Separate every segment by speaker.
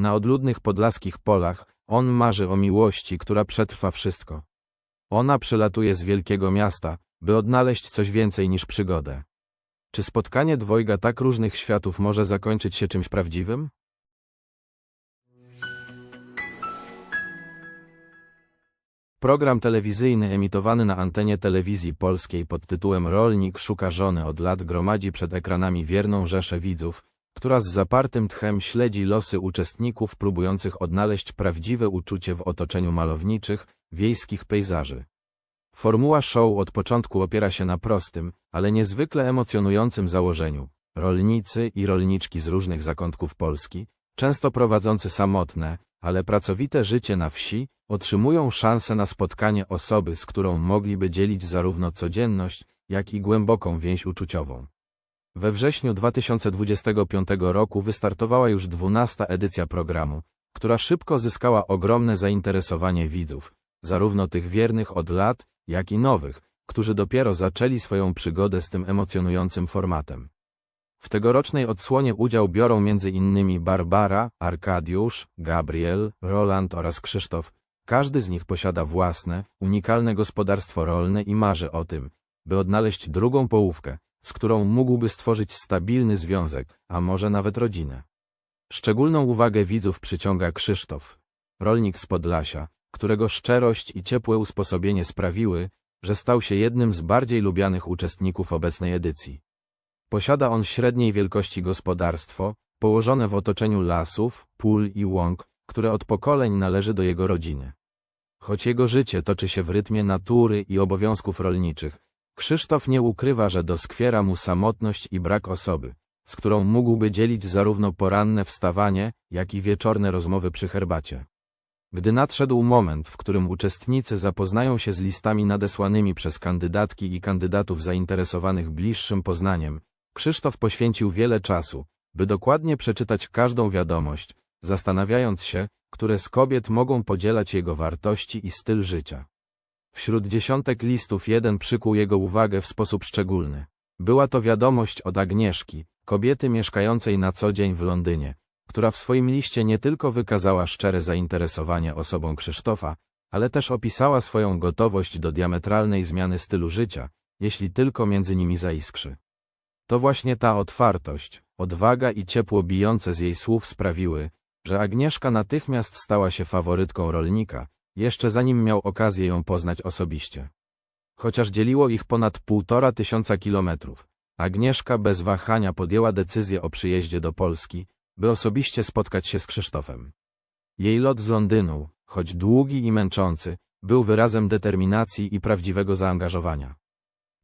Speaker 1: Na odludnych podlaskich polach on marzy o miłości, która przetrwa wszystko. Ona przylatuje z wielkiego miasta, by odnaleźć coś więcej niż przygodę. Czy spotkanie dwojga tak różnych światów może zakończyć się czymś prawdziwym? Program telewizyjny emitowany na antenie telewizji polskiej pod tytułem Rolnik szuka żony od lat gromadzi przed ekranami wierną rzeszę widzów, która z zapartym tchem śledzi losy uczestników próbujących odnaleźć prawdziwe uczucie w otoczeniu malowniczych, wiejskich pejzaży. Formuła show od początku opiera się na prostym, ale niezwykle emocjonującym założeniu. Rolnicy i rolniczki z różnych zakątków Polski, często prowadzący samotne, ale pracowite życie na wsi, otrzymują szansę na spotkanie osoby, z którą mogliby dzielić zarówno codzienność, jak i głęboką więź uczuciową. We wrześniu 2025 roku wystartowała już dwunasta edycja programu, która szybko zyskała ogromne zainteresowanie widzów, zarówno tych wiernych od lat, jak i nowych, którzy dopiero zaczęli swoją przygodę z tym emocjonującym formatem. W tegorocznej odsłonie udział biorą m.in. Barbara, Arkadiusz, Gabriel, Roland oraz Krzysztof. Każdy z nich posiada własne, unikalne gospodarstwo rolne i marzy o tym, by odnaleźć drugą połówkę, z którą mógłby stworzyć stabilny związek, a może nawet rodzinę. Szczególną uwagę widzów przyciąga Krzysztof, rolnik z Podlasia, którego szczerość i ciepłe usposobienie sprawiły, że stał się jednym z bardziej lubianych uczestników obecnej edycji. Posiada on średniej wielkości gospodarstwo, położone w otoczeniu lasów, pól i łąk, które od pokoleń należy do jego rodziny. Choć jego życie toczy się w rytmie natury i obowiązków rolniczych, Krzysztof nie ukrywa, że doskwiera mu samotność i brak osoby, z którą mógłby dzielić zarówno poranne wstawanie, jak i wieczorne rozmowy przy herbacie. Gdy nadszedł moment, w którym uczestnicy zapoznają się z listami nadesłanymi przez kandydatki i kandydatów zainteresowanych bliższym poznaniem, Krzysztof poświęcił wiele czasu, by dokładnie przeczytać każdą wiadomość, zastanawiając się, które z kobiet mogą podzielać jego wartości i styl życia. Wśród dziesiątek listów jeden przykuł jego uwagę w sposób szczególny. Była to wiadomość od Agnieszki, kobiety mieszkającej na co dzień w Londynie, która w swoim liście nie tylko wykazała szczere zainteresowanie osobą Krzysztofa, ale też opisała swoją gotowość do diametralnej zmiany stylu życia, jeśli tylko między nimi zaiskrzy. To właśnie ta otwartość, odwaga i ciepło bijące z jej słów sprawiły, że Agnieszka natychmiast stała się faworytką rolnika, jeszcze zanim miał okazję ją poznać osobiście. Chociaż dzieliło ich ponad półtora tysiąca kilometrów, Agnieszka bez wahania podjęła decyzję o przyjeździe do Polski, by osobiście spotkać się z Krzysztofem. Jej lot z Londynu, choć długi i męczący, był wyrazem determinacji i prawdziwego zaangażowania.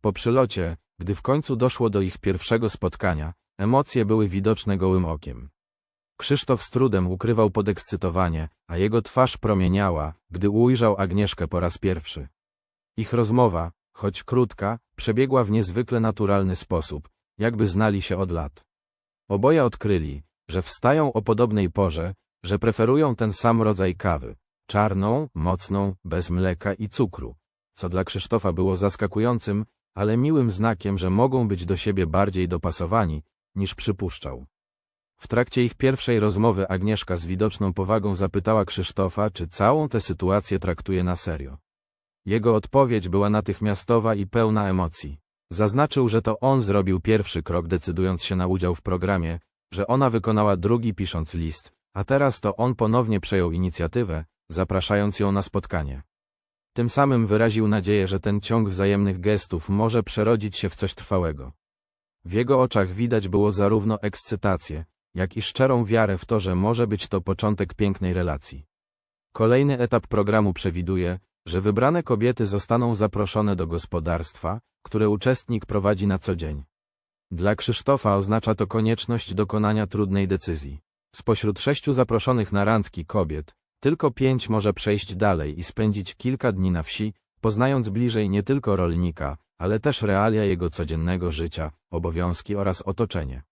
Speaker 1: Po przylocie, gdy w końcu doszło do ich pierwszego spotkania, emocje były widoczne gołym okiem. Krzysztof z trudem ukrywał podekscytowanie, a jego twarz promieniała, gdy ujrzał Agnieszkę po raz pierwszy. Ich rozmowa, choć krótka, przebiegła w niezwykle naturalny sposób, jakby znali się od lat. Oboje odkryli, że wstają o podobnej porze, że preferują ten sam rodzaj kawy, czarną, mocną, bez mleka i cukru, co dla Krzysztofa było zaskakującym, ale miłym znakiem, że mogą być do siebie bardziej dopasowani, niż przypuszczał. W trakcie ich pierwszej rozmowy Agnieszka z widoczną powagą zapytała Krzysztofa, czy całą tę sytuację traktuje na serio. Jego odpowiedź była natychmiastowa i pełna emocji. Zaznaczył, że to on zrobił pierwszy krok decydując się na udział w programie, że ona wykonała drugi pisząc list, a teraz to on ponownie przejął inicjatywę, zapraszając ją na spotkanie. Tym samym wyraził nadzieję, że ten ciąg wzajemnych gestów może przerodzić się w coś trwałego. W jego oczach widać było zarówno ekscytację, jak i szczerą wiarę w to, że może być to początek pięknej relacji. Kolejny etap programu przewiduje, że wybrane kobiety zostaną zaproszone do gospodarstwa, które uczestnik prowadzi na co dzień. Dla Krzysztofa oznacza to konieczność dokonania trudnej decyzji. Spośród sześciu zaproszonych na randki kobiet, tylko pięć może przejść dalej i spędzić kilka dni na wsi, poznając bliżej nie tylko rolnika, ale też realia jego codziennego życia, obowiązki oraz otoczenie.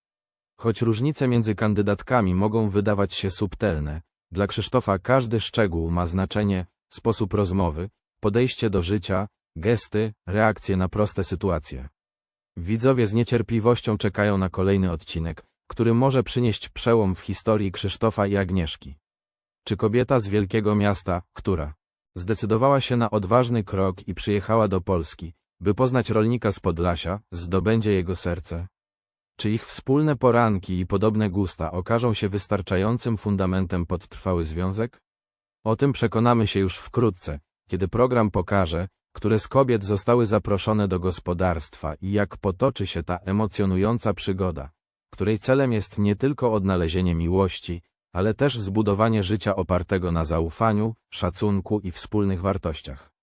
Speaker 1: Choć różnice między kandydatkami mogą wydawać się subtelne, dla Krzysztofa każdy szczegół ma znaczenie, sposób rozmowy, podejście do życia, gesty, reakcje na proste sytuacje. Widzowie z niecierpliwością czekają na kolejny odcinek, który może przynieść przełom w historii Krzysztofa i Agnieszki. Czy kobieta z wielkiego miasta, która zdecydowała się na odważny krok i przyjechała do Polski, by poznać rolnika z Podlasia, zdobędzie jego serce? Czy ich wspólne poranki i podobne gusta okażą się wystarczającym fundamentem pod trwały związek? O tym przekonamy się już wkrótce, kiedy program pokaże, które z kobiet zostały zaproszone do gospodarstwa i jak potoczy się ta emocjonująca przygoda, której celem jest nie tylko odnalezienie miłości, ale też zbudowanie życia opartego na zaufaniu, szacunku i wspólnych wartościach.